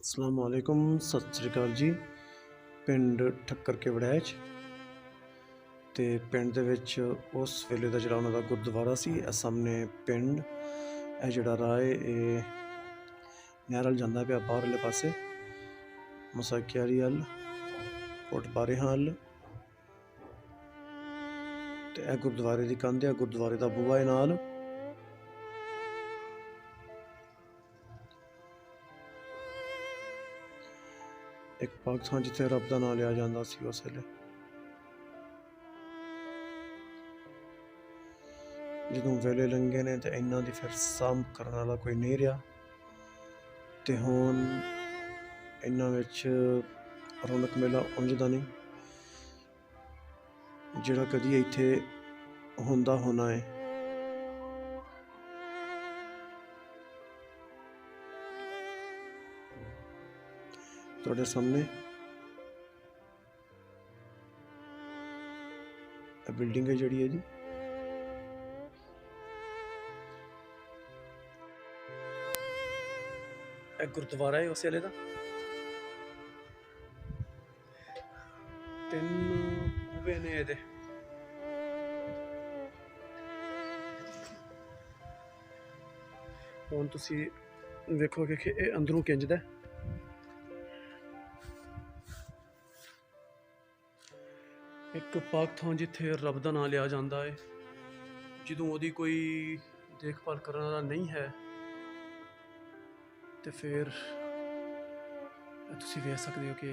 ਅਸਲਾਮ ਵਾਲੇਕੁਮ ਸਤਿ ਸ੍ਰੀ ਅਕਾਲ ਜੀ। ਪਿੰਡ ਠੱਕਰ ਕੇ ਵੜੈਚ ਤੇ ਪਿੰਡ ਦੇ ਵਿੱਚ ਉਸ ਵੇਲੇ ਦਾ ਜਿਹੜਾ ਉਹਨਾਂ ਦਾ ਗੁਰਦੁਆਰਾ ਸੀ, ਇਹ ਸਾਹਮਣੇ ਪਿੰਡ। ਇਹ ਜਿਹੜਾ ਰਾਹ ਹੈ ਇਹ ਨਹਿਰਲ ਜਾਂਦਾ ਪਿਆ ਬਾਹਰਲੇ ਪਾਸੇ। ਮਸਾਕਿਆਰੀ ਹਲ ਕੋਟ ਬਾਰੇ ਹਲ ਤੇ ਇਹ ਗੁਰਦੁਆਰੇ ਦੀ ਕੰਧ ਹੈ ਗੁਰਦੁਆਰੇ ਦਾ ਬੂਆ ਹੈ ਨਾਲ। ਇੱਕ ਪਾਕਿਸਤਾਨ ਜਿੱਥੇ ਰੱਬ ਦਾ ਨਾਮ ਲਿਆ ਜਾਂਦਾ ਸੀ ਉਸ ਵੇਲੇ। ਜਦੋਂ ਵੇਲੇ ਲੰਘੇ ਨੇ ਤੇ ਇਹਨਾਂ ਦੀ ਫਿਰ ਸਾਂਭ ਕਰਨ ਵਾਲਾ ਕੋਈ ਨਹੀਂ ਰਿਹਾ। ਤੇ ਹੁਣ ਇਹਨਾਂ ਵਿੱਚ ਰੌਣਕ ਮੇਲਾ ਉਂਝਦਾ ਨਹੀਂ, ਜਿਹੜਾ ਕਦੀ ਇੱਥੇ ਹੁੰਦਾ ਹੋਣਾ ਹੈ ਤੁਹਾਡੇ ਸਾਹਮਣੇ। ਇਹ ਬਿਲਡਿੰਗ ਹੈ ਜਿਹੜੀ ਹੈ ਜੀ। ਇਹ ਗੁਰਦੁਆਰਾ ਹੈ ਉਸ ਵੇਲੇ ਦਾ। ਤਿੰਨ ਬੂਹੇ ਨੇ ਇਹਦੇ। ਹੁਣ ਤੁਸੀਂ ਵੇਖੋਗੇ ਕਿ ਇਹ ਅੰਦਰੋਂ ਕਿੰਜਦਾ ਹੈ। ਇੱਕ ਪਾਕ ਥਾਂ ਜਿੱਥੇ ਰੱਬ ਦਾ ਨਾਮ ਲਿਆ ਜਾਂਦਾ ਹੈ ਜਦੋਂ ਉਹਦੀ ਕੋਈ ਦੇਖਭਾਲ ਕਰਨ ਵਾਲਾ ਨਹੀਂ ਹੈ, ਤੇ ਫਿਰ ਤੁਸੀਂ ਵੇਖ ਸਕਦੇ ਹੋ ਕਿ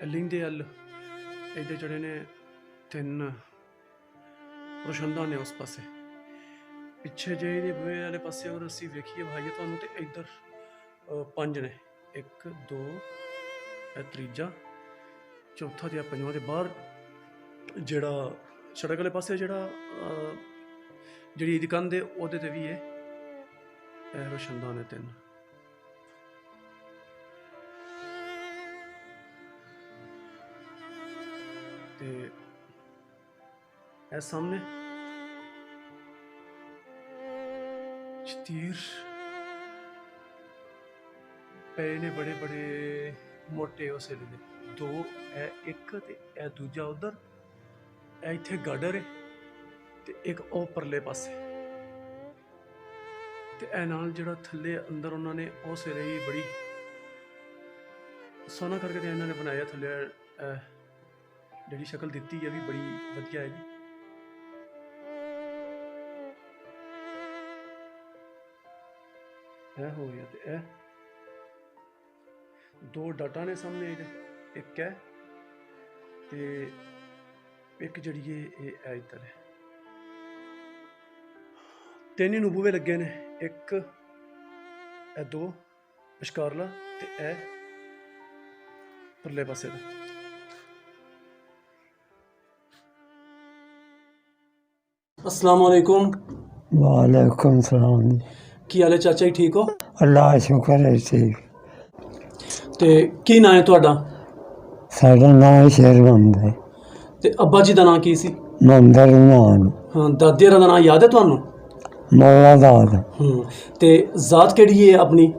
ਇਹ ਲਿੰਦੇ ਹਲ ਇਹਦੇ ਜਿਹੜੇ ਨੇ ਤਿੰਨ ਰੋਸ਼ਨਦਾਨ ਨੇ ਉਸ ਪਾਸੇ। ਪਿੱਛੇ ਜੇ ਇਹਦੇ ਬੂਹੇ ਵਾਲੇ ਪਾਸੇ ਅਗਰ ਅਸੀਂ ਵੇਖੀਏ ਭਾਈਏ, ਤੁਹਾਨੂੰ ਤੇ ਇੱਧਰ ਪੰਜ ਨੇ। ਇੱਕ, ਦੋ, ਇਹ ਤੀਜਾ ਚੌਥਾ ਤੇ ਪੰਜਵਾਂ ਦੇ ਬਾਹਰ ਜਿਹੜਾ ਸੜਕ ਵਾਲੇ ਪਾਸੇ ਜਿਹੜਾ ਅਹ, ਜਿਹੜੀ ਇਹਦੀ ਕੰਧ ਉਹਦੇ ਤੇ ਵੀ ਹੈ ਇਹ ਰੋਸ਼ਨਦਾਨ ਹੈ ਤਿੰਨ। ਤੇ ਇਹ ਸਾਹਮਣੇ ਚਤੀਰ ਪਏ ਨੇ ਬੜੇ ਬੜੇ ਮੋਟੇ ਉਹ ਸਿਰੇ ਦੇ। ਦੋ, ਇਹ ਇੱਕ ਤੇ ਇਹ ਦੂਜਾ ਉਧਰ। ਇਹ ਇੱਥੇ ਗਾਡਰ ਹੈ ਤੇ ਇੱਕ ਉਹ ਪਰਲੇ ਪਾਸੇ। ਤੇ ਇਹ ਨਾਲ ਜਿਹੜਾ ਥੱਲੇ ਅੰਦਰ ਉਹਨਾਂ ਨੇ ਉਹ ਸਿਰੇ ਹੀ ਬੜੀ ਸੋਨਾ ਕਰਕੇ ਤੇ ਇਹਨਾਂ ਨੇ ਬਣਾਇਆ ਥੱਲੇ ਜਿਹੜੀ ਸ਼ਕਲ ਦਿੱਤੀ ਹੈ ਵੀ ਬੜੀ ਵਧੀਆ ਹੈ ਜੀ ਇਹ ਹੋ ਗਿਆ ਤੇ ਇਹ ਦੋ ਡਾਟਾ ਨੇ ਸਾਹਮਣੇ ਇਹਦੇ ਇੱਕ ਹੈ ਤੇ ਇੱਕ ਜਿਹੜੀ ਇਹ ਇਹ ਹੈ ਇਧਰ। ਹੈ ਤਿੰਨ ਨੂਬੂਵੇ ਲੱਗੇ ਨੇ। ਇੱਕ ਇਹ ਦੋ ਵਿਚਕਾਰਲਾ ਤੇ ਇਹ ਪਰਲੇ ਪਾਸੇ ਦਾ। ਅਸਲਾਮ ਅਲੈਕੁਮ। ਵਾਲੇਕੁਮ ਸਲਾਮ ਕੀ ਹਾਲ ਹੈ ਚਾਚਾ ਜੀ ਠੀਕ ਹੋ? ਅੱਲਾ ਸ਼ੁਕਰ ਹੈ ਠੀਕ। ਤੇ ਕੀ ਨਾਂ ਹੈ ਤੁਹਾਡਾ? ਸਾਡਾ ਨਾਮ ਸ਼ੇਰਵੰਦ ਹੈ। ਤੇ ਅੱਬਾ ਜੀ ਦਾ ਨਾਂ ਕੀ ਸੀ? ਮੰਦਰ ਨਾਮ ਹਾਂ ਦਾਦੇ ਦਾ ਨਾਂ ਯਾਦ ਹੈ ਤੁਹਾਨੂੰ? ਮੌਲਾ ਦਾਦ। ਹੂੰ ਤੇ ਜ਼ਾਤ ਕਿਹੜੀ ਹੈ ਆਪਣੀ?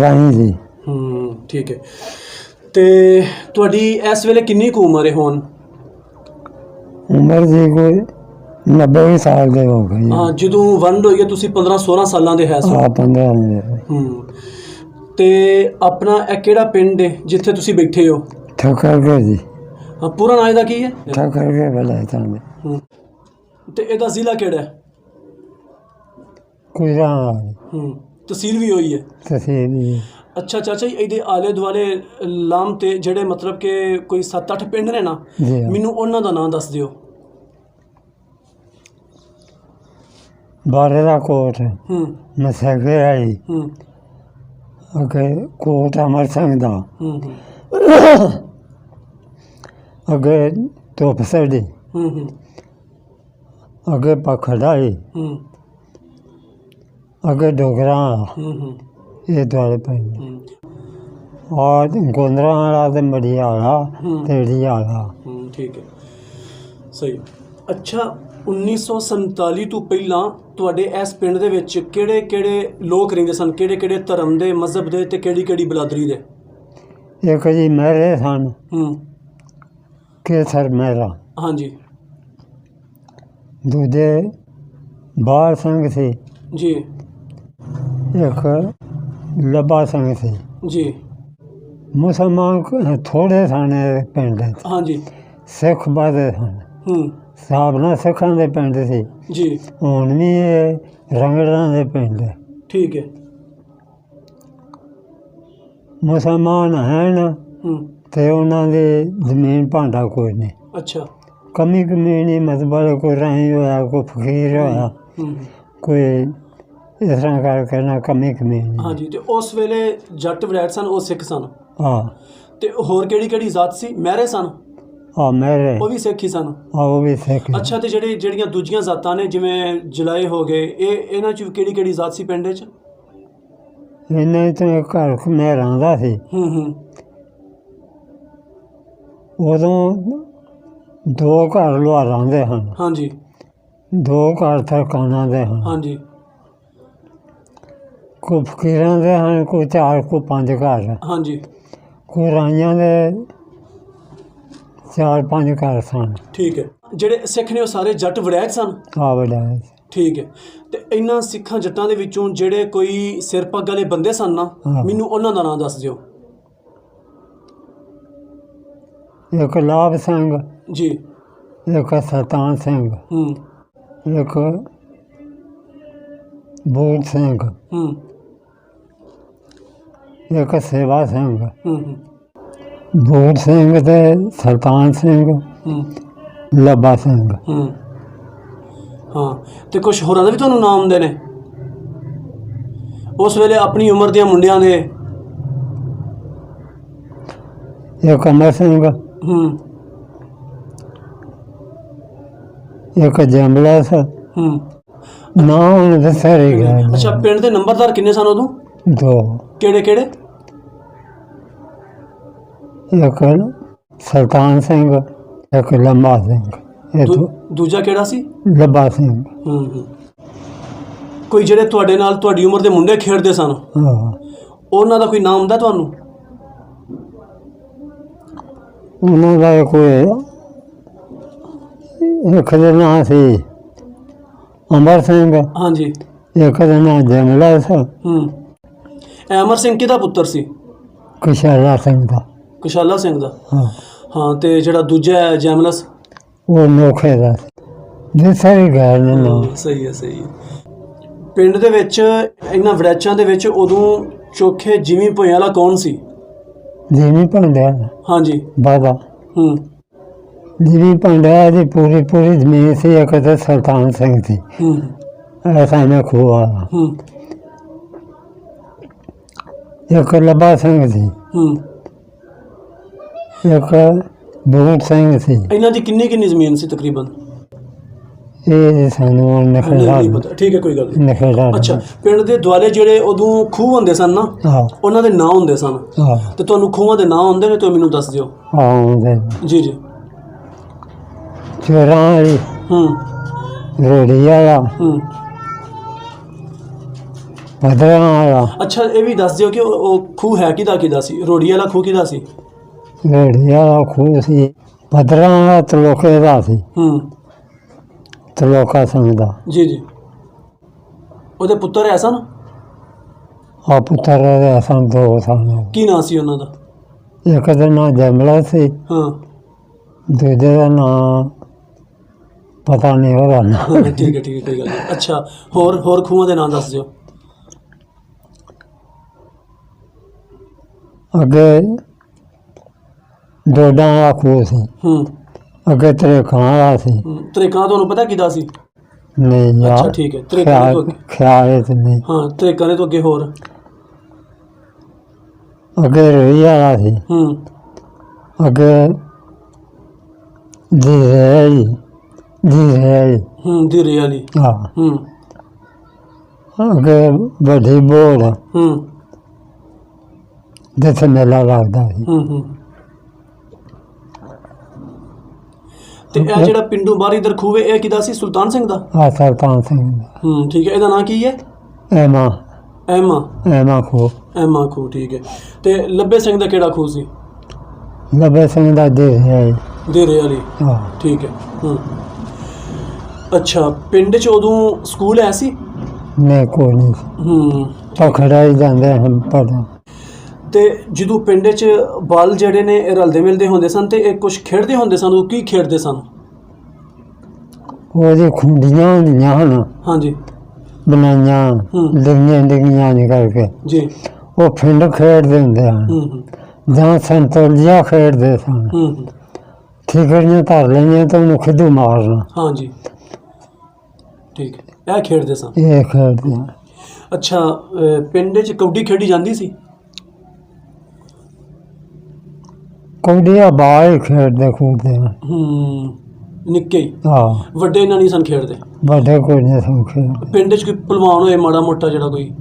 ਰਾਈ ਜੀ ਹੂੰ ਠੀਕ ਹੈ। ਤੇ ਤੁਹਾਡੀ ਇਸ ਵੇਲੇ ਕਿੰਨੀ ਕੁ ਉਮਰ ਹੈ ਹੁਣ? ਉਮਰ ਜੀ ਕੋਈ 90 ਸਾਲ ਦੇ ਹੋ ਗਏ ਹਾਂ। ਜਦੋਂ ਵੰਡ ਹੋਈ ਹੈ ਤੁਸੀਂ 15 16 ਸਾਲਾਂ ਦੇ ਹੈ ਸੋ। ਆ 15 ਨੇ ਹੂੰ ਤੇ ਆਪਣਾ ਇਹ ਕਿਹੜਾ ਪਿੰਡ ਹੈ ਜਿੱਥੇ ਤੁਸੀਂ ਬੈਠੇ ਹੋ? ਠੋਕਰ ਗਏ ਜੀ। ਹਾਂ, ਪੂਰਾ ਨਾਂ ਇਹਦਾ ਕੀ ਹੈ? ਠੋਕਰ ਗਏ ਬਲੇ ਤਾਂ ਹੂੰ। ਤੇ ਇਹਦਾ ਜ਼ਿਲ੍ਹਾ ਕਿਹੜਾ ਹੈ? ਕੋਈ ਰਾਹ ਹੂੰ ਤਹਿਸੀਲ ਵੀ ਹੋਈ ਹੈ। ਤਸੀਬੀ ਅੱਛਾ ਚਾਚਾ ਜੀ ਇਹਦੇ ਆਲੇ ਦੁਆਲੇ ਲਾਮ ਤੇ ਜਿਹੜੇ ਮਤਲਬ ਕਿ ਕੋਈ 7-8 ਪਿੰਡ ਨੇ ਨਾ ਜੀ ਹਾਂ। ਮੈਨੂੰ ਉਹਨਾਂ ਦਾ ਨਾਂ ਦੱਸ ਦਿਓ। ਬਾਰੇ ਦਾ ਕੋਟ ਹੂੰ। ਮਸਗੇ ਅੱਗੇ ਕੋਟ ਅਮਰ ਸਿੰਘ ਦਾ। ਹੂੰ ਜੀ ਅੱਗੇ ਤੋਪ ਸਰਦੀ ਹੂੰ ਹੂੰ। ਅੱਗੇ ਡੋਗਰਾ ਹੂੰ ਇਹ ਦੁਆਲੇ ਪਈ ਹੂੰ। ਗੋਂਦਰਾ ਵਾਲਾ ਤੇ ਮੜੀਆ ਵਾਲਾ ਹੂੰ। ਤੇ ਠੀਕ ਹੈ। ਸਹੀ। ਅੱਛਾ 1947 ਤੋਂ ਪਹਿਲਾਂ ਤੁਹਾਡੇ ਇਸ ਪਿੰਡ ਦੇ ਵਿੱਚ ਕਿਹੜੇ ਕਿਹੜੇ ਲੋਕ ਰਹਿੰਦੇ ਸਨ? ਕਿਹੜੇ ਕਿਹੜੇ ਧਰਮ ਦੇ ਮਜ਼ਹਬ ਦੇ ਤੇ ਕਿਹੜੀ ਕਿਹੜੀ ਬਲਾਦਰੀ ਦੇ? ਇੱਕ ਜੀ ਮਹਿਰੇ ਸਨ ਹੂੰ। ਕੇਸਰ ਮਹਿਰਾ ਹਾਂਜੀ। ਦੂਜੇ ਬਾਲ ਸਿੰਘ ਸੀ। ਜੀ। ਇੱਕ ਲੱਭਾ ਸਿੰਘ ਸੀ। ਜੀ। ਮੁਸਲਮਾਨ ਥੋੜੇ ਸਨ ਪਿੰਡ। ਹਾਂਜੀ। ਸਿੱਖ ਬਾਦੇ ਸਨ। ਹੂੰ। ਹਿਸਾਬ ਨਾਲ ਸਿੱਖਾਂ ਦੇ ਪਿੰਡ ਸੀ। ਜੀ। ਹੁਣ ਵੀ ਇਹ ਰੰਗੜਾਂ ਦੇ ਪਿੰਡ ਹੈ। ਠੀਕ ਹੈ। ਮੁਸਲਮਾਨ ਹਨ ਹੂੰ। ਤੇ ਉਹਨਾਂ ਦੀ ਜ਼ਮੀਨ ਭਾਂਡਾ ਕੋਈ ਨਹੀਂ। ਅੱਛਾ। ਕਮੀ ਕਮੀ ਨਹੀਂ ਮਤਲਬ ਕੋਈ ਰਾਹੀਂ ਹੋਇਆ ਕੋਈ ਫਕੀਰ ਹੋਇਆ। ਹੂੰ। ਕੋਈ ਇਸ ਤਰ੍ਹਾਂ ਕਰਕੇ ਨਾ ਕਮੀ ਕਮੀ ਨਹੀਂ। ਹਾਂਜੀ ਤੇ ਉਸ ਵੇਲੇ ਜੱਟ ਵੜੈਤ ਸਨ ਉਹ ਸਿੱਖ ਸਨ? ਹਾਂ। ਤੇ ਹੋਰ ਕਿਹੜੀ ਕਿਹੜੀ ਜ਼ਾਤ ਸੀ? ਮਹਿਰੇ ਸਨ? ਆ ਮੇਰੇ। ਉਹ ਵੀ ਸਿੱਖ ਹੀ ਸਨ। ਆ ਉਹ ਵੀ ਸਿੱਖ ਅੱਛਾ ਤੇ ਜਿਹੜੇ ਜਿਹੜੀਆਂ ਦੂਜੀਆਂ ਜ਼ਾਤਾਂ ਨੇ ਜਿਵੇਂ ਜਲਾਏ ਹੋ ਗਏ ਇਹ ਇਹਨਾਂ ਚ ਕਿਹੜੀ ਕਿਹੜੀ ਜ਼ਾਤ ਸੀ ਪਿੰਡ 'ਚ? ਇਹਨਾਂ ਤੋਂ ਇੱਕ ਘਰ ਮੈਂ ਰਹਿੰਦਾ ਸੀ। ਹੂੰ ਹੂੰ। ਉਦੋਂ ਦੋ ਘਰ ਲੁਹਾਰਾਂ ਦੇ ਹਨ। ਹਾਂਜੀ। ਦੋ ਘਰ ਤਰਕਾਨਾਂ ਦੇ ਹਨ। ਹਾਂਜੀ। ਕੋਈ ਫਕੀਰਾਂ ਦੇ ਹਨ ਕੋਈ ਚਾਰ ਕੋਈ ਪੰਜ ਘਰ। ਹਾਂਜੀ। ਕੋਈ ਰਾਈਆਂ ਦੇ ਚਾਰ ਪੰਜ ਘਰ ਸਨ। ਠੀਕ ਹੈ। ਜਿਹੜੇ ਸਿੱਖ ਨੇ ਉਹ ਸਾਰੇ ਜੱਟ ਵੜੈਤ ਸਨ? ਆ ਵੱਡਾ ਠੀਕ ਹੈ। ਤੇ ਇਹਨਾਂ ਸਿੱਖਾਂ ਜੱਟਾਂ ਦੇ ਵਿੱਚੋਂ ਜਿਹੜੇ ਕੋਈ ਸਿਰ ਪੱਗ ਵਾਲੇ ਬੰਦੇ ਸਨ ਨਾ ਹਾਂ। ਮੈਨੂੰ ਉਹਨਾਂ ਦਾ ਨਾਮ ਦੱਸ ਦਿਓ। ਇੱਕ ਲਾਭ ਸਿੰਘ ਜੀ। ਇੱਕ ਸਤਾਨ ਸਿੰਘ ਹੂੰ। ਇੱਕ ਬੂਟ ਸਿੰਘ ਹੂੰ। ਇੱਕ ਸੇਵਾ ਸਿੰਘ। ਹੂੰ ਹੂੰ, ਬੂਟ ਸਿੰਘ ਤੇ ਸਤਾਨ ਸਿੰਘ ਹੂੰ। ਲੱਭਾ ਸਿੰਘ। ਹੂੰ। ਹਾਂ ਤੇ ਕੁਝ ਹੋਰਾਂ ਦੇ ਵੀ ਤੁਹਾਨੂੰ ਨਾਮ ਆਉਂਦੇ ਨੇ? ਉਸ ਵੇਲੇ ਆਪਣੀ ਉਮਰ ਦੇ ਮੁੰਡਿਆਂ ਦੇ? ਇੱਕ ਅਮਰ ਸਿੰਘ ਹੂੰ। ਇੱਕ ਜੰਬਲਸ ਹੂੰ। ਨਾ ਹੁਣ ਦੱਸਿਆ ਰਹਿ ਗਿਆ। ਅੱਛਾ ਪਿੰਡ ਦੇ ਨੰਬਰਦਾਰ ਕਿੰਨੇ ਸਨ ਉਦੋਂ? ਦੋ। ਕਿਹੜੇ ਕਿਹੜੇ? ਇੱਕ ਸਲਤਾਨ ਸਿੰਘ ਇੱਕ ਲੰਬਾ ਸਿੰਘ। ਇਹ ਦੂ- ਦੋ ਦੂਜਾ ਕਿਹੜਾ ਸੀ? ਲੱਭਾ ਸਿੰਘ। ਹੂੰ ਹੂੰ। ਕੋਈ ਜਿਹੜੇ ਤੁਹਾਡੇ ਨਾਲ ਤੁਹਾਡੀ ਉਮਰ ਦੇ ਮੁੰਡੇ ਖੇਡਦੇ ਸਨ ਹਾਂ। ਉਹਨਾਂ ਦਾ ਕੋਈ ਨਾਮ ਹੁੰਦਾ ਤੁਹਾਨੂੰ? ਉਹਨਾਂ ਦਾ ਕੋਈ ਇੱਕ ਦਾ ਨਾਂ ਸੀ ਅਮਰ ਸਿੰਘ ਹਾਂਜੀ। ਇੱਕ ਦਾ ਨਾਂ ਜੰਗਲਾ ਸੀ ਹੂੰ। ਇਹ ਅਮਰ ਸਿੰਘ ਕਿਹਦਾ ਪੁੱਤਰ ਸੀ? ਕਿਸ਼ਾਰਾ ਸਿੰਘ ਦਾ। ਕੁਸ਼ਾਲਾ ਸਿੰਘ ਦਾ। ਹਾਂ। ਹਾਂ ਤੇ ਜਿਹੜਾ ਦੂਜਾ ਹੈ ਜੈਮਲਸ? ਉਹ ਨੋਖੇ ਦਾ। ਜਿਸ ਸਾਰੀ ਗੱਲ ਨੇ। ਨਾ ਸਹੀ ਹੈ ਸਹੀ ਹੈ। ਪਿੰਡ ਦੇ ਵਿੱਚ ਇਹਨਾਂ ਵੜੈਚਾਂ ਦੇ ਵਿੱਚ ਉਦੋਂ ਚੋਖੇ ਜਿਵੇਂ ਭੋਇਆਂ ਵਾਲਾ ਕੌਣ ਸੀ? ਜਿਵੇਂ ਪੰਡਿਆ ਹਾਂਜੀ। ਬਾਬਾ। ਹੂੰ। ਜਿਵੇਂ ਪੰਡਿਆ ਦੀ ਪੂਰੀ ਪੂਰੀ ਜ਼ਮੀਨ ਸੀ ਇੱਕ ਤਾਂ ਸੁਲਤਾਨ ਸਿੰਘ ਸੀ। ਹੂੰ। ਐਸਾ ਨਾ ਖੋਆ ਹੂੰ। ਇੱਕ ਲੱਭਾ ਸਿੰਘ ਸੀ। ਹੂੰ। ਇੱਕ ਬੂਟ ਸਿੰਘ ਸੀ। ਇਹਨਾਂ ਦੀ ਕਿੰਨੀ ਕਿੰਨੀ ਜ਼ਮੀਨ ਸੀ ਤਕਰੀਬਨ? ਇਹ ਸਾਨੂੰ ਨਹੀਂ ਨਖੇੜਾ ਨਹੀਂ ਪਤਾ। ਠੀਕ ਹੈ ਕੋਈ ਗੱਲ ਨਹੀਂ। ਨਖੇੜਾ ਅੱਛਾ ਪਿੰਡ ਦੇ ਦੁਆਲੇ ਜਿਹੜੇ ਉਦੋਂ ਖੂਹ ਹੁੰਦੇ ਸਨ ਨਾ ਹਾਂ। ਉਹਨਾਂ ਦੇ ਨਾਂ ਹੁੰਦੇ ਸਨ। ਹਾਂ। ਤੇ ਤੁਹਾਨੂੰ ਖੂਹਾਂ ਦੇ ਨਾਂ ਹੁੰਦੇ ਨੇ ਤਾਂ ਮੈਨੂੰ ਦੱਸ ਦਿਓ। ਆਉਂਦੇ ਜੀ ਜੀ। ਚੋਰਾਂ ਵਾਲੀ ਹੂੰ। ਰੇੜੀ ਵਾਲਾ। ਹੂੰ। ਪਦਰਾਂ ਵਾਲਾ। ਅੱਛਾ ਇਹ ਵੀ ਦੱਸ ਦਿਓ ਕਿ ਉਹ ਖੂਹ ਹੈ ਕਿਹਦਾ ਕਿਹਦਾ ਸੀ? ਰੋੜੀ ਵਾਲਾ ਖੂਹ ਕਿਹਦਾ ਸੀ? ਰੇੜੀ ਵਾਲਾ ਖੂਹ ਸੀ ਪਦਰਾਂ ਵਾਲਾ ਤਲੋਕੇ ਦਾ ਸੀ। ਹੂੰ। ਤਲੋਕਾ ਸਿੰਘ ਦਾ। ਜੀ ਜੀ। ਉਹਦੇ ਪੁੱਤਰ ਐ ਸਨ ਆ ਪੁੱਤਰ ਦੇ ਅਸਾਂ ਦੋ। ਸਨ ਕੀ ਨਾਂ ਸੀ ਉਹਨਾਂ ਦਾ? ਇੱਕ ਦਾ ਨਾਂ ਜਮਲਾ ਸੀ। ਹਾਂ। ਦੂਜੇ ਦਾ ਨਾਂ ਪਤਾ ਨਹੀਂ ਉਹਦਾ ਨਾਂ। ਠੀਕ ਹੈ ਠੀਕ ਹੈ ਕੋਈ ਗੱਲ ਨਹੀਂ ਅੱਛਾ ਹੋਰ ਹੋਰ ਖੂਹਾਂ ਦੇ ਨਾਂ ਦੱਸ ਦਿਓ। ਅੱਗੇ ਡੋਡਾਂ ਖੂਹ ਸੀ। ਹੂੰ। ਅੱਗੇ ਤਰੇਕਾਂ ਵਾਲਾ ਸੀ। ਹੂੰ, ਤਰੀਕਾਂ ਤੁਹਾਨੂੰ ਪਤਾ ਕਿਹਦਾ ਸੀ? ਨਹੀਂ ਅੱਛਾ ਯਾਰ ਠੀਕ ਹੈ ਤਰੀਕਾਂ ਦੇ ਤੋਂ ਖਿਆਲ ਅੱਗੇ। ਖਿਆਲ ਇਹ ਤੇ ਨਹੀਂ। ਹਾਂ ਤਰੀਕਾਂ ਦੇ ਤੋਂ ਅੱਗੇ ਹੋਰ। ਅੱਗੇ ਰੋਈ ਵਾਲਾ ਸੀ। ਹੂੰ। ਅੱਗੇ ਜੀ ਜੀ ਜੀ ਹੂੰ ਦੀਰੇ ਵਾਲੀ। ਹਾਂ। ਹੂੰ। ਅੱਗੇ ਵੱਡੀ ਬੋੜ ਹੂੰ। ਜਿੱਥੇ ਮੇਲਾ ਲੱਗਦਾ ਸੀ। ਹੂੰ ਹੂੰ। ਤੇ ਇਹ ਜਿਹੜਾ ਪਿੰਡੂ ਬਾਹਰ ਇਧਰ ਖੂਵੇ ਇਹ ਕਿਦਾ ਸੀ? ਸੁਲਤਾਨ ਸਿੰਘ ਦਾ? ਆ ਸਰਤਾਨ ਸਿੰਘ ਹੂੰ ਠੀਕ ਹੈ। ਇਹਦਾ ਨਾਂ ਕੀ ਹੈ? ਐਮਾ। ਐਮਾ। ਐਮਾ ਖੋ ਐਮਾ ਖੂ ਠੀਕ ਹੈ। ਤੇ ਲੱਭੇ ਸਿੰਘ ਦਾ ਕਿਹੜਾ ਖੂ ਸੀ? ਲੱਭੇ ਸਿੰਘ ਦਾ ਦੇ ਹੈ ਦੇਰੇ ਵਾਲੀ। ਆ ਠੀਕ ਹੈ। ਹੂੰ। ਅੱਛਾ ਪਿੰਡ 'ਚ ਉਦੋਂ ਸਕੂਲ ਐ ਸੀ? ਮੈਂ ਕੋਈ ਨਹੀਂ। ਹੂੰ। ਪਖੜਾ ਹੀ ਜਾਂਦੇ ਹਨ ਪੜ੍ਹਨ। ਤੇ ਜਦੋਂ ਪਿੰਡ 'ਚ ਬਾਲ ਜਿਹੜੇ ਨੇ ਇਹ ਰਲਦੇ ਮਿਲਦੇ ਹੁੰਦੇ ਸਨ ਤੇ ਇਹ ਕੁਝ ਖੇਡਦੇ ਹੁੰਦੇ ਸਨ ਉਹ ਕੀ ਖੇਡਦੇ ਸਨ? ਉਹਦੀ ਖੁੰਡੀਆਂ ਹੁੰਦੀਆਂ ਹਨ। ਹਾਂਜੀ। ਬਣਾਈਆਂ ਹੂੰ। ਲਿੰਗੀਆਂ ਲਿੰਗੀਆਂ ਨਹੀਂ ਕਰਕੇ। ਜੀ। ਉਹ ਪਿੰਡ ਖੇਡਦੇ ਹੁੰਦੇ ਹਨ। ਹੂੰ ਹੂੰ। ਜਾਂ ਸੰਤੋਲੀਆ ਖੇਡਦੇ ਸਨ। ਹੂੰ ਹੂੰ। ਠੀਕਰੀਆਂ ਧਰ ਲੈਣੀਆਂ ਤਾਂ ਉਹਨੂੰ ਖਿੱਦੂ ਮਾਰਨਾ। ਹਾਂਜੀ। ਠੀਕ ਹੈ। ਇਹ ਖੇਡਦੇ ਸਨ। ਇਹ ਖੇਡਦੇ ਹਨ। ਅੱਛਾ ਅਹ ਪਿੰਡ 'ਚ ਕਬੱਡੀ ਖੇਡੀ ਜਾਂਦੀ ਸੀ? ਕੌਡੀਆਂ ਹੀ ਖੇਡਦੇ ਖੂਡਦੇ ਹੂੰ ਨਿੱਕੇ ਹੀ। ਵੱਡੇ ਇਹਨਾਂ ਨਹੀਂ ਸਨ ਖੇਡਦੇ। ਵੱਡੇ ਕੋਈ ਨਹੀਂ ਖੇਡਦੇ। ਪਿੰਡ 'ਚ ਕੋਈ ਪਹਿਲਵਾਨ ਹੋਏ ਮਾੜਾ ਮੋਟਾ ਜਿਹੜਾ ਕੋਈ।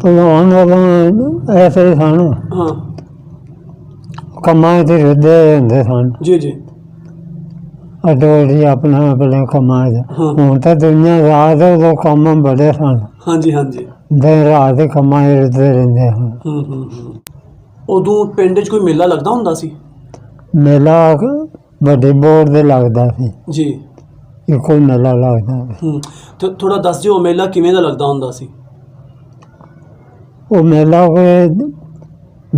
ਪਹਿਲਵਾਨ ਉਦੋਂ ਐਸੇ ਹੀ ਸਨ। ਹਾਂ। ਕੰਮਾਂ ਤੇ ਰੁੱਦੇ ਹੁੰਦੇ ਸਨ। ਜੀ ਜੀ। ਅਡੋਰੀ ਆਪਣਾ ਆਪਣੇ ਕੰਮਾਂ 'ਚ। ਹਾਂ। ਹੁਣ ਤਾਂ ਦੁਨੀਆ ਰਾਤ ਉਦੋਂ ਕੰਮ ਬੜੇ ਸਨ। ਹਾਂਜੀ ਹਾਂਜੀ। ਦਿਨ ਰਾਤ ਦੇ ਕੰਮਾਂ 'ਚ ਰਹਿੰਦੇ ਹਨ ਹੂੰ ਹੂੰ ਹੂੰ। ਉਦੋਂ ਪਿੰਡ 'ਚ ਕੋਈ ਮੇਲਾ ਲੱਗਦਾ ਹੁੰਦਾ ਸੀ? ਮੇਲਾ ਵੱਡੇ ਬੋਰ ਦੇ ਲੱਗਦਾ ਸੀ। ਜੀ। ਇੱਕੋ ਹੀ ਮੇਲਾ ਲੱਗਦਾ। ਸੀ ਹੂੰ। ਤੇ ਥੋੜਾ ਦੱਸ ਦਿਓ ਮੇਲਾ ਕਿਵੇਂ ਦਾ ਲੱਗਦਾ ਹੁੰਦਾ ਸੀ? ਉਹ ਮੇਲਾ ਕੋਈ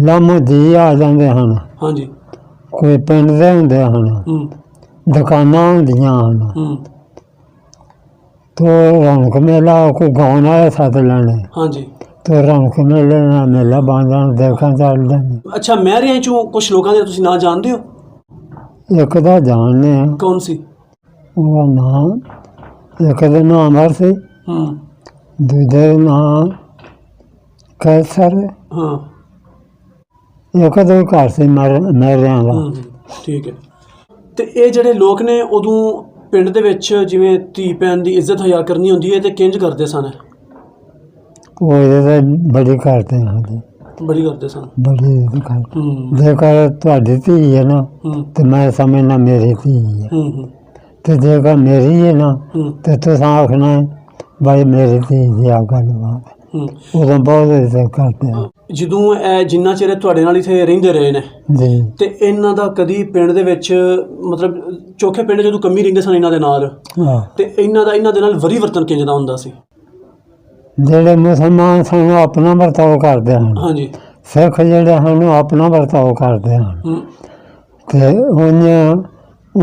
ਲੰਮ ਜੀ ਆ ਜਾਂਦੇ ਹਨ। ਹਾਂਜੀ। ਕੋਈ ਪਿੰਡ ਦੇ ਹੁੰਦੇ ਹਨ। ਹੂੰ। ਦੁਕਾਨਾਂ ਹੁੰਦੀਆਂ ਹਨ। ਹੂੰ। ਤੋ ਰੌਣਕ ਮੇਲਾ ਕੋਈ ਗਾਉਣ ਵਾਲੇ ਸੱਦ ਲੈਣੇ। ਹਾਂਜੀ। ਤੋ ਰੌਣਕ ਮੇਲੇ ਨਾਲ ਮੇਲਾ ਬਾਂਧਣ ਦੇਖਣ ਚੱਲਦੇ ਨੇ ਅੱਛਾ ਮਹਿਰਿਆਂ 'ਚੋਂ ਕੁਝ ਲੋਕਾਂ ਦੇ ਤੁਸੀਂ ਨਾਂ ਜਾਣਦੇ ਹੋ? ਇੱਕ ਦਾ ਜਾਣਦੇ ਆ। ਕੌਣ ਸੀ? ਉਹਦਾ ਨਾਮ ਇੱਕ ਦਾ ਨਾਮ ਅਮਰ ਸੀ। ਹੂੰ। ਦੂਜੇ ਦਾ ਨਾਮ ਕੈਸਰ। ਹਾਂ। ਇੱਕ ਦਾ ਘਰ ਸੀ ਮਰ ਮਰਿਆਂ ਦਾ। ਠੀਕ ਹੈ। ਤੇ ਇਹ ਜਿਹੜੇ ਲੋਕ ਨੇ ਉਦੋਂ ਪਿੰਡ ਦੇ ਵਿੱਚ ਜਿਵੇਂ ਧੀ ਭੈਣ ਦੀ ਇੱਜ਼ਤ ਹਿਆ ਕਰਨੀ ਹੁੰਦੀ ਹੈ ਤੇ ਕਿੰਜ ਕਰਦੇ ਸਨ? ਉਹ ਇਹਦੇ ਤੇ ਬੜੀ ਕਰਦੇ ਹਾਂ ਜੀ ਬੜੀ ਕਰਦੇ ਸਨ। ਬੜੀ ਇਹਦੀ ਕਰਦੇ ਹੂੰ। ਜੇਕਰ ਤੁਹਾਡੀ ਧੀ ਹੈ ਨਾ ਹੂੰ। ਤੇ ਮੈਂ ਸਮਝਣਾ ਮੇਰੀ ਧੀ ਹੈ। ਹੂੰ ਹੂੰ, ਤੇ ਜੇਕਰ ਮੇਰੀ ਹੈ ਨਾ ਹੂੰ। ਤੇ ਤੁਸੀਂ ਆਖਣਾ ਹੈ, ਬਾਈ ਮੇਰੀ ਧੀ ਦੀ ਆ ਗੱਲਬਾਤ ਹੂੰ। ਉਦੋਂ ਬਹੁਤ ਇੱਜ਼ਤ ਕਰਦੇ ਆ ਜਦੋਂ ਇਹ ਜਿੰਨਾ ਚਿਰ ਇਹ ਤੁਹਾਡੇ ਨਾਲ ਇੱਥੇ ਰਹਿੰਦੇ ਰਹੇ ਨੇ ਜੀ। ਤੇ ਇਹਨਾਂ ਦਾ ਕਦੀ ਪਿੰਡ ਦੇ ਵਿੱਚ ਮਤਲਬ ਚੋਖੇ ਪਿੰਡ ਜਦੋਂ ਕੰਮੀ ਰਹਿੰਦੇ ਸਨ ਇਹਨਾਂ ਦੇ ਨਾਲ ਹਾਂ। ਤੇ ਇਹਨਾਂ ਦਾ ਇਹਨਾਂ ਦੇ ਨਾਲ ਵਰੀ ਵਰਤਨ ਕਿੰਜ ਦਾ ਹੁੰਦਾ ਸੀ? ਜਿਹੜੇ ਮੁਸਲਮਾਨ ਸਨ ਉਹ ਆਪਣਾ ਵਰਤਾਓ ਕਰਦੇ ਹਨ। ਹਾਂਜੀ। ਸਿੱਖ ਜਿਹੜੇ ਹਨ ਉਹ ਆਪਣਾ ਵਰਤਾਓ ਕਰਦੇ ਹਨ। ਹੂੰ। ਤੇ ਉਹਨਾਂ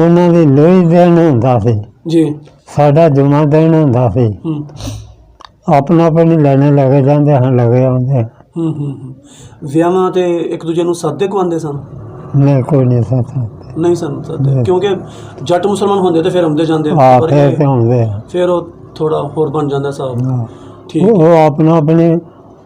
ਉਹਨਾਂ ਦੀ ਲੋਹੀ ਦੇਣ ਹੁੰਦਾ ਸੀ। ਜੀ। ਸਾਡਾ ਜੁਮਾ ਦੇਣ ਹੁੰਦਾ ਸੀ। ਹੂੰ। ਆਪਣਾ ਆਪਣੀ ਲੈਣੇ ਲੱਗੇ ਜਾਂਦੇ ਹਨ ਲੱਗੇ ਆਉਂਦੇ ਹੂੰ ਹੂੰ ਹੂੰ। ਵਿਆਹਾਂ ਤੇ ਇੱਕ ਦੂਜੇ ਨੂੰ ਸਾਦੇ ਕਵਾਉਂਦੇ ਸਨ? ਨਹੀਂ ਕੋਈ ਨਹੀਂ ਸਕਦਾ। ਨਹੀਂ ਸਨ। ਕਿਉਂਕਿ ਜੱਟ ਮੁਸਲਮਾਨ ਹੁੰਦੇ ਤੇ ਫਿਰ ਆਉਂਦੇ ਜਾਂਦੇ ਆ। ਪਰ ਫੇਰ ਇਹ- ਤੇ ਆਉਂਦੇ ਆ। ਫਿਰ ਉਹ ਥੋੜਾ ਹੋਰ ਬਣ ਜਾਂਦਾ ਸਾਹਿਬ ਹਾਂ। ਉਹ ਆਪਣਾ ਆਪਣੇ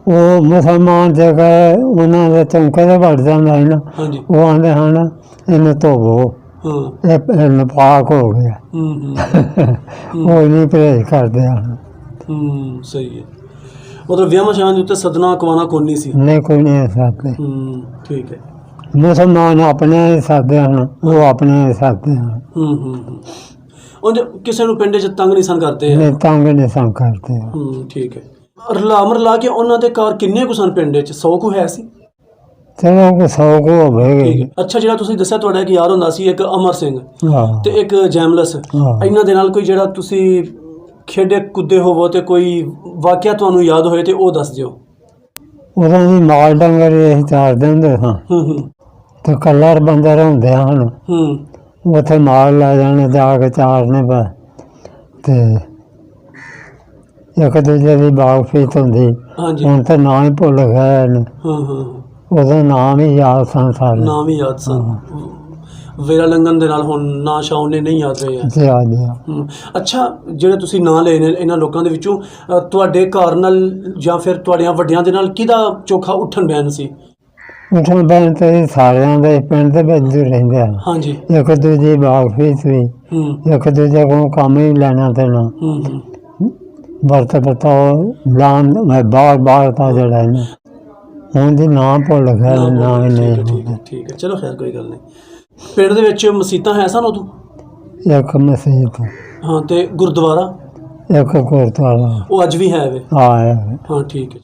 ਉਹ ਮੁਸਲਮਾਨ ਜਗ੍ਹਾ ਉਹਨਾਂ ਦੇ ਚੌਂਕੇ ਦੇ ਵੜ ਜਾਂਦਾ ਹੈ ਨਾ। ਹਾਂਜੀ। ਉਹ ਆਂਦੇ ਹਨ ਇਹਨੂੰ ਧੋਵੋ। ਹਾਂ। ਇਹ ਇਹ ਨਪਾਕ ਹੋ ਗਿਆ। ਹੂੰ ਹੂੰ। ਉਹ ਨਹੀਂ ਪਰਹੇਜ਼ ਕਰਦੇ ਹਨ। ਹੂੰ ਸਹੀ ਹੈ। ਮਤਲਬ ਵਿਆਹਾਂ ਸ਼ਾਹਾਂ ਦੇ ਉੱਤੇ ਸਦਨਾ ਕਵਾਣਾ ਕੋਈ ਨਹੀਂ ਸੀ। ਨਹੀਂ ਕੋਈ ਨਹੀਂ ਸਾਦੇ ਹੂੰ ਠੀਕ ਹੈ। ਮੁਸਲਮਾਨ ਆਪਣੇ ਸਾਦੇ ਹਨ ਉਹ ਆਪਣੇ ਸਾਦੇ ਹਨ। ਹੂੰ ਹੂੰ। ਉਂਝ ਕਿਸੇ ਨੂੰ ਪਿੰਡ 'ਚ ਤੰਗ ਨਹੀਂ ਸਨ ਕਰਦੇ? ਨੇ ਤੰਗ ਨਹੀਂ ਸੰ ਕਰਦੇ। ਹੂੰ ਠੀਕ ਹੈ। ਰਲਾ ਮਰਲਾ ਕੇ ਉਹਨਾਂ ਦੇ ਘਰ ਕਿੰਨੇ ਕੁ ਸਨ ਪਿੰਡ 'ਚ? 100 ਕੁ ਹੈ ਸੀ? ਚਲੋ ਕੋ ਸੌ ਕੋ ਠੀਕ ਹੋਵੇਗੀ ਹੈ। ਅੱਛਾ ਜਿਹੜਾ ਤੁਸੀਂ ਦੱਸਿਆ ਤੁਹਾਡਾ ਇੱਕ ਯਾਰ ਹੁੰਦਾ ਸੀ ਇੱਕ ਅਮਰ ਸਿੰਘ ਹਾਂ। ਤੇ ਇੱਕ ਜੈਮਲਸ। ਹਾਂ। ਇਹਨਾਂ ਦੇ ਨਾਲ ਕੋਈ ਜਿਹੜਾ ਤੁਸੀਂ ਖੇਡੇ ਕੁੱਦੇ ਹੋਵੋ ਤੇ ਕੋਈ ਵਾਕਿਆ ਤੁਹਾਨੂੰ ਯਾਦ ਹੋਏ ਤੇ ਉਹ ਦੱਸ ਦਿਓ। ਉਹਨਾਂ ਦੀ ਮਾਲ ਡੰਗਰ ਇਹ ਚਾਰਦੇ ਹੁੰਦੇ ਸਾਂ ਹੂੰ ਹੂੰ। ਤੇ ਕਲਰ ਬੰਦਰ ਹੁੰਦੇ ਹਨ। ਹੂੰ। ਉੱਥੇ ਮਾਲ ਲੈ ਜਾਣੇ ਜਾ ਕੇ ਚਾਰਨੇ ਪਾ ਤੇ ਇੱਕ ਦੂਜੇ ਦੀ ਬਾਗ ਫੀਤ ਹੁੰਦੀ। ਹਾਂਜੀ। ਹੁਣ ਤਾਂ ਨਾਂ ਹੀ ਭੁੱਲ ਗਏ ਨੇ ਹਾਂ ਹਾਂ। ਉਹਦਾ ਨਾਮ ਹੀ ਯਾਦ ਸਨ ਸਾਰੇ। ਨਾਮ ਹੀ ਯਾਦ ਸਨ। ਵੇਰਾ ਲੰਗਨ ਦੇ ਨਾਲ ਹੁਣ ਨਾ ਸ਼ਾਉਨੇ ਨਹੀਂ ਯਾਦ ਰਹੇ ਆ। ਤੇ ਆ ਗਿਆ ਅੱਛਾ ਜਿਹੜੇ ਤੁਸੀਂ ਨਾਂ ਲਏ ਨੇ ਇਹਨਾਂ ਲੋਕਾਂ ਦੇ ਵਿੱਚੋਂ ਅ, ਤੁਹਾਡੇ ਘਰ ਨਾਲ ਜਾਂ ਫਿਰ ਤੁਹਾਡੀਆਂ ਵੱਡਿਆਂ ਦੇ ਨਾਲ ਕਿਹਦਾ ਚੋਖਾ ਉੱਠਣ ਬੈਨ ਸੀ? ਉਠਣ ਬੈਣ ਤੇ ਸਾਰਿਆਂ ਦੇ ਪਿੰਡ ਦੇ ਵਿੱਚ ਹੀ ਰਹਿੰਦੇ ਆ। ਹਾਂਜੀ। ਇੱਕ ਦੂਜੇ ਦੀ ਬਾਗ ਫੀਤ ਵੀ ਹੂੰ। ਇੱਕ ਦੂਜੇ ਕੋਲ ਕੰਮ ਹੀ ਲੈਣਾ ਦੇਣਾ। ਹੂੰ ਹੂੰ। ਵਰਤ ਬਤਾਓ ਲਾਂ ਮੈਂ ਬਾਗ ਬਾਗ ਤਾਂ ਜਿਹੜਾ ਹੈ ਹੁਣ ਦੀ ਨਾਂ ਭੁੱਲ ਗਿਆ ਨਾ, ਨਾਂ ਹੀ ਠੀਕ ਹੈ, ਨਹੀਂ ਠੀਕ ਹੈ ਠੀਕ ਹੈ। ਚਲੋ ਖੈਰ ਕੋਈ ਗੱਲ ਨਹੀਂ। ਪਿੰਡ ਦੇ ਵਿੱਚ ਮਸੀਤਾਂ ਹੈ ਸਨ ਉਦੋਂ ਇੱਕ ਮਸੀਤ। ਹਾਂ ਤੇ ਗੁਰਦੁਆਰਾ? ਇੱਕ ਗੁਰਦੁਆਰਾ। ਉਹ ਅੱਜ ਵੀ ਹੈ ਵੇ? ਆਇਆ ਹਾਂ ਠੀਕ ਹੈ।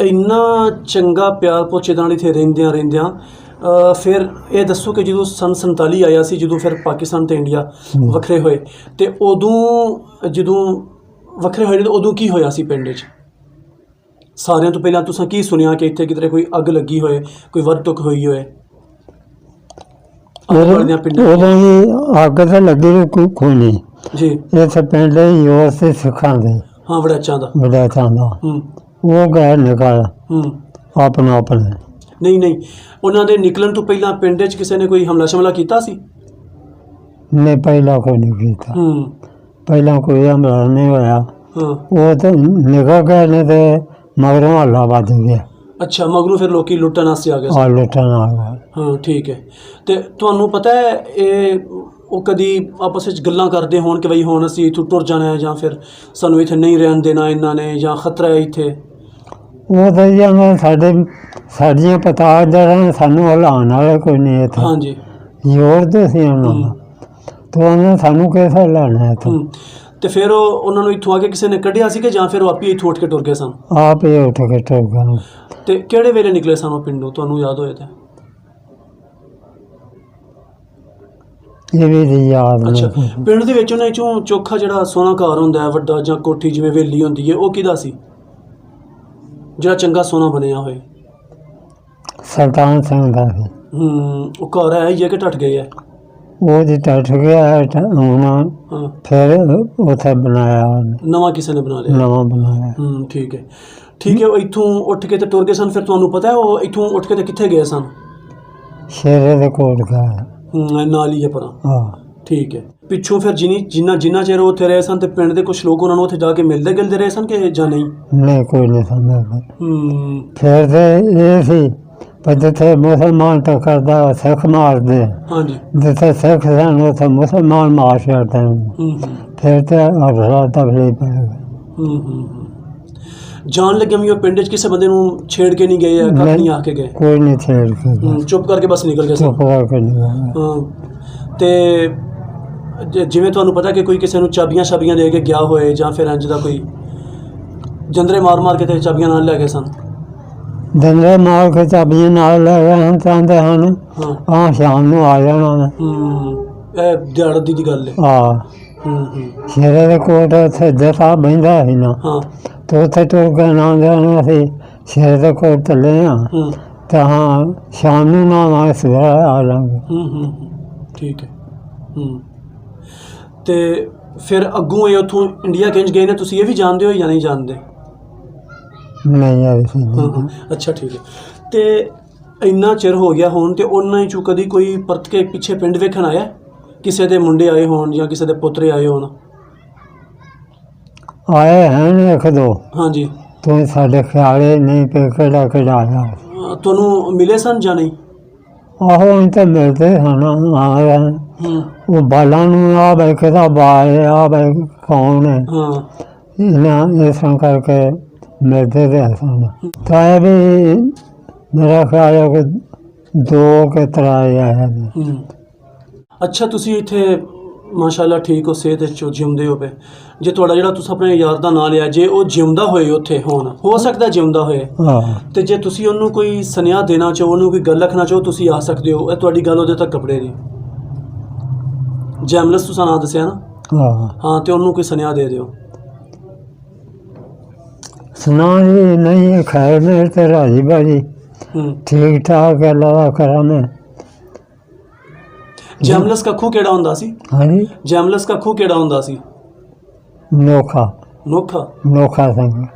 ਇੰਨਾ ਚੰਗਾ ਪਿਆਰ ਪੁੱਛੇ ਨਾਲ ਇੱਥੇ ਰਹਿੰਦਿਆਂ ਰਹਿੰਦਿਆਂ ਫਿਰ ਇਹ ਦੱਸੋ ਕਿ ਜਦੋਂ ਸਨ 47 ਆਇਆ ਸੀ ਜਦੋਂ ਫਿਰ ਪਾਕਿਸਤਾਨ ਤੇ ਇੰਡੀਆ। ਵੱਖਰੇ ਹੋਏ ਤੇ ਉਦੋਂ ਜਦੋਂ ਵੱਖਰੇ ਹੋਏ ਤੇ ਉਦੋਂ ਕੀ ਹੋਇਆ ਸੀ ਪਿੰਡ 'ਚ ਸਾਰਿਆਂ ਤੋਂ ਪਹਿਲਾਂ ਤੁਸੀਂ ਕੀ ਸੁਣਿਆ ਕਿ ਇੱਥੇ ਕਿਤੇ ਕੋਈ ਅੱਗ ਲੱਗੀ ਹੋਏ ਕੋਈ ਵੱਧ ਟੁੱਕ ਹੋਈ ਹੋਏ? ਪਿੰਡਾਂ ਦੀ ਅੱਗ ਤੇ ਲੱਗੀ ਕੋਈ ਕੋਈ ਨਹੀਂ। ਜੀ। ਇੱਥੇ ਪਿੰਡ ਦੇ ਯੋਰ ਤੇ ਸਿੱਖਾਂ ਦੇ। ਹਾਂ ਵੜਾਚਾਂ ਦਾ। ਬੜਾ ਚਾਹੁੰਦਾ ਹੂੰ। ਉਹ ਗਏ ਨਿਕਲ ਹੂੰ। ਆਪਣਾ ਆਪਣਾ ਨਹੀਂ ਨਹੀਂ। ਉਹਨਾਂ ਦੇ ਨਿਕਲਣ ਤੋਂ ਪਹਿਲਾਂ ਪਿੰਡ 'ਚ ਕਿਸੇ ਨੇ ਕੋਈ ਹਮਲਾ ਸ਼ਮਲਾ ਕੀਤਾ ਸੀ? ਨੇ ਪਹਿਲਾਂ ਕੋਈ ਨਹੀਂ ਕੀਤਾ। ਹੂੰ। ਪਹਿਲਾਂ ਕੋਈ ਹਮਲਾ ਨਹੀਂ ਹੋਇਆ। ਹਾਂ। ਉਹ ਤਾਂ ਨਿਕਲ ਗਏ ਨੇ ਤੇ ਮਗਰੋਂ ਹੱਲਾ ਵੱਜ ਗਿਆ। ਅੱਛਾ ਮਗਰੋਂ ਫਿਰ ਲੋਕੀ ਲੁੱਟਣ ਵਾਸਤੇ ਆ ਗਏ ਸੀ। ਆ ਲੁੱਟਣ ਆ ਗਏ। ਹਾਂ ਠੀਕ ਹੈ। ਤੇ ਤੁਹਾਨੂੰ ਪਤਾ ਹੈ ਇਹ ਉਹ ਕਦੀ ਆਪਸ ਵਿੱਚ ਗੱਲਾਂ ਕਰਦੇ ਹੋਣ ਕਿ ਬਈ ਹੁਣ ਅਸੀਂ ਇੱਥੋਂ ਟੁਰ ਜਾਣਾ ਹੈ ਜਾਂ ਫਿਰ ਸਾਨੂੰ ਇੱਥੇ ਨਹੀਂ ਰਹਿਣ ਦੇਣਾ ਇਹਨਾਂ ਨੇ ਜਾਂ ਖਤਰਾ ਹੈ ਇੱਥੇ? ਉਹ ਤਾਂ ਜਿਵੇਂ ਸਾਡੇ ਸਾਡੀਆਂ ਪਤਾ ਜਰਾਂ ਸਾਨੂੰ ਹਲਾਉਣ ਵਾਲੇ ਕੋਈ ਨਹੀਂ ਇੱਥੇ। ਹਾਂਜੀ। ਜ਼ੋਰ ਦੇ ਸੀ ਉਹਨਾਂ। ਦਾ। ਤੇ ਉਹਨਾਂ ਸਾਨੂੰ ਕਿਹਦਾ ਹਲਾਉਣਾ ਇੱਥੇ? ਹੂੰ। ਤੇ ਫਿਰ ਉਹ ਉਹਨਾਂ ਨੂੰ ਇੱਥੋਂ ਆ ਕੇ ਕਿਸੇ ਨੇ ਕੱਢਿਆ ਸੀ ਕਿ ਜਾਂ ਫਿਰ ਉਹ ਆਪੀ ਇੱਥੋਂ ਉੱਠ ਕੇ ਟੁਰ ਗਏ ਸਨ? ਆਪ ਹੀ ਉੱਠ ਕੇ ਟੁਰ ਗਏ ਤੇ ਕਿਹੜੇ ਵੇਲੇ ਨਿਕਲੇ ਸਨ ਉਹ ਪਿੰਡੋਂ? ਤੁਹਾਨੂੰ ਯਾਦ ਹੋਏ ਤੇ? ਇਹ ਵੀ ਨਹੀਂ ਯਾਦ ਅੱਛਾ। ਨਹੀਂ ਪਿੰਡ ਦੇ ਵਿੱਚ ਉਹਨਾਂ ਚੋਂ ਚੋਖਾ ਜਿਹੜਾ ਸੋਨਾ ਘਰ ਹੁੰਦਾ ਹੈ ਵੱਡਾ ਜਾਂ ਕੋਠੀ ਜਿਵੇਂ ਵੇਲੀ ਹੁੰਦੀ ਹੈ ਉਹ ਕਿਹਦਾ ਸੀ? ਜਿਹੜਾ ਚੰਗਾ ਸੋਨਾ ਬਣਿਆ ਹੋਏ। ਸਰਦਾਰ ਸਿੰਘ ਦਾ। ਸੀ ਹੂੰ ਉਹ ਘਰ ਹੈ ਜੇ ਕਿ ਟੱਟ ਗਏ ਹੈ ਉਹ ਜੀ ਟੱਟ ਗਿਆ ਹੈ ਤਾਂ ਹੁਣ ਹਾਂ। ਫਿਰ ਉੱਥੇ ਬਣਾਇਆ। ਉਹਨੇ, ਨਵਾਂ ਕਿਸੇ ਨੇ ਬਣਾ ਲਿਆ? ਨਵਾਂ ਬਣਾਇਆ। ਹੂੰ ਠੀਕ ਹੈ। ਠੀਕ ਹੈ ਉਹ ਇੱਥੋਂ ਉੱਠ ਕੇ ਤੇ ਟੁਰ ਗਏ ਸਨ ਫਿਰ ਤੁਹਾਨੂੰ ਪਤਾ ਹੈ ਉਹ ਇੱਥੋਂ ਉੱਠ ਕੇ ਤੇ ਕਿੱਥੇ ਗਏ ਸਨ? ਸ਼ੇਰੇ ਦੇ ਕੋਲ ਗਿਆ। ਹੂੰ ਇਹ ਨਾਲ ਹੀ ਹੈ ਪਰਾਂ ਹਾਂ। ਠੀਕ ਹੈ। ਪਿੱਛੋਂ ਫਿਰ ਜਿਨੀ ਜਿੰਨਾ ਜਿੰਨਾ ਚਿਰ ਉਹ ਉੱਥੇ ਰਹੇ ਸਨ ਤੇ ਪਿੰਡ ਦੇ ਕੁਝ ਲੋਕ ਉਹਨਾਂ ਨੂੰ ਉੱਥੇ ਜਾ ਕੇ ਮਿਲਦੇ ਗਿਲਦੇ ਰਹੇ ਸਨ ਕਿ ਜਾਂ ਨਹੀਂ ਨਹੀਂ ਕੋਈ ਨਹੀਂ ਸਮਝਦਾ ਹੂੰ ਫਿਰ ਤੇ ਇਹ ਸੀ ਪਰ ਜਿੱਥੇ ਮੁਸਲਮਾਨ ਟੱਕਰਦਾ ਸਿੱਖ ਮਾਰਦੇ ਹਾਂਜੀ ਜਿੱਥੇ ਸਿੱਖ ਸਨ ਉੱਥੇ ਮੁਸਲਮਾਨ ਮਾਰ ਛੱਡਦੇ ਹਨ। ਹੂੰ ਹੂੰ ਫਿਰ ਤੇ ਅਫਰਾ ਤਫਰੀ ਪੈ ਗਈ ਹੂੰ ਹੂੰ ਹੂੰ। ਜਾਣ ਲੱਗੇ ਵੀ ਉਹ ਪਿੰਡ 'ਚ ਕਿਸੇ ਬੰਦੇ ਨੂੰ ਛੇੜ ਕੇ ਨਹੀਂ ਗਏ ਆ ਕੱਖ। ਨਹੀਂ ਆ ਕੇ ਗਏ ਕੋਈ ਨਹੀਂ ਛੇੜ ਕੇ ਗਿਆ। ਹੂੰ, ਚੁੱਪ ਕਰਕੇ ਬਸ ਨਿਕਲ ਗਏ ਸਨ ਚੁੱਪ ਕਰਕੇ ਨਹੀਂ ਗਿਆ। ਹਾਂ ਤੇ ਜ- ਜਿਵੇਂ ਤੁਹਾਨੂੰ ਪਤਾ ਕਿ ਕੋਈ ਕਿਸੇ ਨੂੰ ਚਾਬੀਆਂ ਛਾਬੀਆਂ ਦੇ ਕੇ ਗਿਆ ਹੋਏ ਜਾਂ ਫਿਰ ਇੰਜ ਦਾ ਕੋਈ ਜੰਦਰੇ ਮਾਰ ਮਾਰ ਕੇ ਤੇ ਚਾਬੀਆਂ ਨਾਲ ਲੈ ਗਏ ਸਨ। ਦੰਦੇ ਮਾਰ ਕੇ ਚਾਬੀਆਂ ਨਾਲ ਲੈ ਗਏ ਹਨ ਚਾਹੁੰਦੇ ਹਨ ਹਾਂ। ਆ ਸ਼ਾਮ ਨੂੰ ਆ ਜਾਣਾ ਮੈਂ। ਹੂੰ ਇਹ ਦਿਹਾੜ ਦੀ ਦੀ ਗੱਲ ਹੈ ਆ ਹੂੰ ਹੂੰ। ਸ਼ੇਰੇ ਦੇ ਕੋਲ ਉੱਥੇ ਜਸਾ ਬੈਂਦਾ ਸੀ ਨਾ। ਹਾਂ। ਤੇ ਉੱਥੇ ਟੁਰ ਕੇ ਨਾ ਜਾਣਾ ਅਸੀਂ ਸ਼ੇਰੇ ਦੇ ਕੋਲ ਚੱਲੇ ਆ ਹੂੰ। ਤਾਂ ਹਾਂ ਸ਼ਾਮ ਨੂੰ ਨਾ ਆ ਸਵੇਰ ਆ ਹੂੰ ਹੂੰ ਹੂੰ, ਠੀਕ ਹੈ ਹੂੰ। ਤੇ ਫਿਰ ਅੱਗੋਂ ਇਹ ਉੱਥੋਂ ਇੰਡੀਆ ਕਿੰਜ ਗਏ ਨੇ ਤੁਸੀਂ ਇਹ ਵੀ ਜਾਣਦੇ ਹੋ ਜਾਂ ਨਹੀਂ ਜਾਣਦੇ? ਨਹੀਂ ਆਈ ਸੀ ਹਾਂ ਅੱਛਾ ਠੀਕ ਹੈ। ਤੇ ਇੰਨਾ ਚਿਰ ਹੋ ਗਿਆ ਹੁਣ ਤੇ ਉਹਨਾਂ ਹੀ ਚੋਂ ਕਦੀ ਕੋਈ ਪਰਤ ਕੇ ਪਿੱਛੇ ਪਿੰਡ ਵੇਖਣ ਆਇਆ? ਕਿਸੇ ਦੇ ਮੁੰਡੇ ਆਏ ਹੋਣ ਜਾਂ ਕਿਸੇ ਦੇ ਪੁੱਤਰੇ ਆਏ ਹੋਣ? ਆਏ ਹਨ ਇੱਕ ਦੋ। ਹਾਂਜੀ। ਤੂੰ ਸਾਡੇ ਖਿਆਲੇ ਨਹੀਂ ਪੇ ਕਿਹੜਾ ਕਿਹੜਾ ਆਇਆ। ਅਹ ਤੁਹਾਨੂੰ ਮਿਲੇ ਸਨ ਜਾਂ ਨਹੀਂ? ਆਹੋ ਹੁਣ ਤੇ ਮਿਲਦੇ ਹਨ ਆ ਰਹੇ ਹਨ। ਹੂੰ। ਉਹ ਬਾਲਾਂ ਨੂੰ ਆ ਬੈ ਕਿਹਦਾ ਬਾਲ ਆ ਬੈ ਕੌਣ ਹੈ? ਹਾਂ। ਇਹਨਾਂ ਇਸ ਤਰ੍ਹਾਂ ਕਰਕੇ ਮਿਲਦੇ ਰਹੇ ਸਨ। ਤਾਂ ਇਹ ਵੀ ਮੇਰਾ ਖਿਆਲ ਹੈ ਕਿ ਦੋ ਕੇ ਨੇ ਹੂੰ। ਅੱਛਾ ਤੁਸੀਂ ਇੱਥੇ ਮਾਸ਼ਾਅੱਲਾ ਠੀਕ ਹੋ ਸਿਹਤ ਵਿੱਚ ਜਿਉਂਦੇ ਹੋ ਪਏ ਜੇ ਤੁਹਾਡਾ ਜਿਹੜਾ ਤੁਸੀਂ ਆਪਣੇ ਯਾਰ ਦਾ ਨਾਂ ਲਿਆ ਜੇ ਉਹ ਜਿਉਂਦਾ ਹੋਏ ਉੱਥੇ ਹੁਣ ਹੋ ਸਕਦਾ ਜਿਉਂਦਾ ਹੋਏ। ਹਾਂ। ਤੇ ਜੇ ਤੁਸੀਂ ਉਹਨੂੰ ਕੋਈ ਸੁਨੇਹਾ ਦੇਣਾ ਚਾਹੋ ਉਹਨੂੰ ਕੋਈ ਗੱਲ ਰੱਖਣਾ ਚਾਹੋ ਤੁਸੀਂ ਆ ਸਕਦੇ ਹੋ। ਇਹ ਤੁਹਾਡੀ ਗੱਲ ਉਹਦੇ ਤੱਕ ਕੱਪੜੇ ਦੀ ਜੈਮਲਸ ਤੁਸੀਂ ਨਾਂ ਦੱਸਿਆ ਨਾ? ਹਾਂ। ਹਾਂ ਤੇ ਉਹਨੂੰ ਕੋਈ ਸੁਨੇਹਾ ਦੇ ਦਿਓ। ਜੀ ਨਹੀਂ ਖੈਰ ਮੇਰੇ ਤੇ ਰਾਜੀ ਬਾਜੀ ਹੂੰ। ਠੀਕ ਠਾਕ ਹੈ ਲਾ ਕਰਾਂ ਮੈਂ ਜੈਮਲਸ ਖੂਹ ਕਿਹੜਾ ਹੁੰਦਾ ਸੀ? ਹਾਂਜੀ। ਜੈਮਲਸ ਖੂਹ ਕਿਹੜਾ ਹੁੰਦਾ ਸੀ? ਨੋਖਾ। ਨੋਖਾ? ਨੋਖਾ ਸਿੰਘ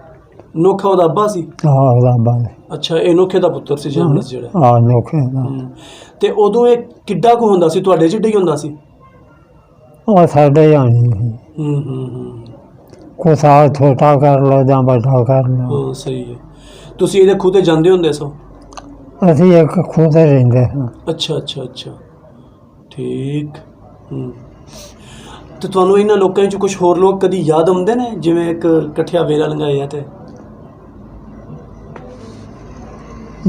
ਨੋਖਾ ਉਹਦਾ ਅੱਬਾ ਸੀ? ਆਹ ਦਾ ਬਾਲ ਅੱਛਾ ਇਹ ਨੋਖੇ ਦਾ ਪੁੱਤਰ ਸੀ ਜੈਮਲਸ ਜਿਹੜਾ। ਆ ਨੋਖੇ ਦਾ। ਤੇ ਉਦੋਂ ਇਹ ਕਿੱਡਾ ਕੁ ਹੁੰਦਾ ਸੀ? ਤੁਹਾਡੇ ਜਿੱਡਾ ਹੀ ਹੁੰਦਾ ਸੀ? ਉਹ ਸਾਡੇ ਜਾਣੀ ਸੀ। ਹੂੰ ਹੂੰ ਹੂੰ। ਕੋ ਸਾਲ ਛੋਟਾ ਕਰ ਲੋ ਜਾਂ ਵੱਡਾ ਕਰ ਲੋ ਹਾਂ ਸਹੀ ਹੈ। ਤੁਸੀਂ ਇਹਦੇ ਖੂਹ ਤੇ ਜਾਂਦੇ ਹੁੰਦੇ ਸੋ? ਅਸੀਂ ਇੱਕ ਖੁਦ ਰਹਿੰਦੇ ਹਾਂ। ਅੱਛਾ ਅੱਛਾ ਅੱਛਾ। ਠੀਕ। ਤੇ ਤੁਹਾਨੂੰ ਇਹਨਾਂ ਲੋਕਾਂ 'ਚ ਕੁਝ ਹੋਰ ਲੋਕ ਕਦੀ ਯਾਦ ਆਉਂਦੇ ਨੇ? ਜਿਵੇਂ ਇੱਕ ਇਕੱਠਿਆ ਵੇਲਾ ਲੰਘਾਇਆ ਤੇ।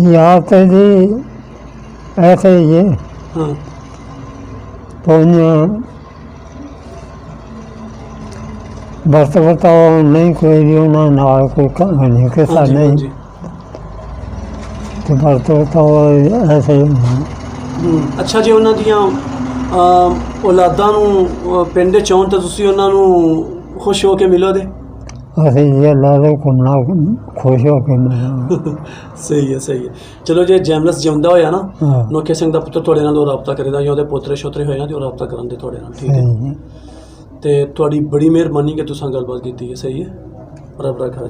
ਯਾਦ ਤੇ ਜੀ ਐਸੇ ਹੀ ਹੈ। ਹਾਂ। ਪੌਣੀਆਂ ਵਰਤ ਵਰਤਾਓ ਨਹੀਂ ਕੋਈ ਵੀ ਉਹਨਾਂ ਨਾਲ ਕੋਈ ਕਹਾਣੀ ਕਿ ਸਾਡੇ ਹਾਂਜੀ, ਤੇ ਵਰਤ ਵਰਤਾਓ ਐਸੇ ਹੀ। ਅੱਛਾ ਜੀ ਉਹਨਾਂ ਦੀਆਂ ਔਲਾਦਾਂ ਨੂੰ ਪਿੰਡ ਚ ਆਉਣ ਤਾਂ ਤੁਸੀਂ ਉਹਨਾਂ ਨੂੰ ਖੁਸ਼ ਹੋ ਕੇ ਮਿਲੋ ਦੇ ਅਸੀਂ ਇਹ ਲਾ ਲਓ ਘੁੰਮਣਾ ਖੁਸ਼ ਹੋ ਕੇ ਮੈਂ ਸਹੀ ਹੈ ਸਹੀ ਹੈ। ਚਲੋ ਜੇ ਜੈਮਲਸ ਜਿਉਂਦਾ ਹੋਇਆ ਨਾ ਹਾਂ। ਨੋਕੇ ਸਿੰਘ ਦਾ ਪੁੱਤਰ ਤੁਹਾਡੇ ਨਾਲ ਉਹ ਰਾਬਤਾ ਕਰੇਗਾ ਜਾਂ ਉਹਦੇ ਪੋਤਰੇ ਛੋਤਰੇ ਹੋਏ ਨਾ ਤੇ ਉਹ ਰਾਬਤਾ ਕਰਨ ਦੇ ਤੁਹਾਡੇ ਨਾਲ ਠੀਕ ਹੈ। ਤੇ ਤੁਹਾਡੀ ਬੜੀ ਮਿਹਰਬਾਨੀ ਕਿ ਤੁਸੀਂ ਗੱਲਬਾਤ ਕੀਤੀ ਹੈ ਸਹੀ ਹੈ? ਰੱਬ ਰੱਖਾ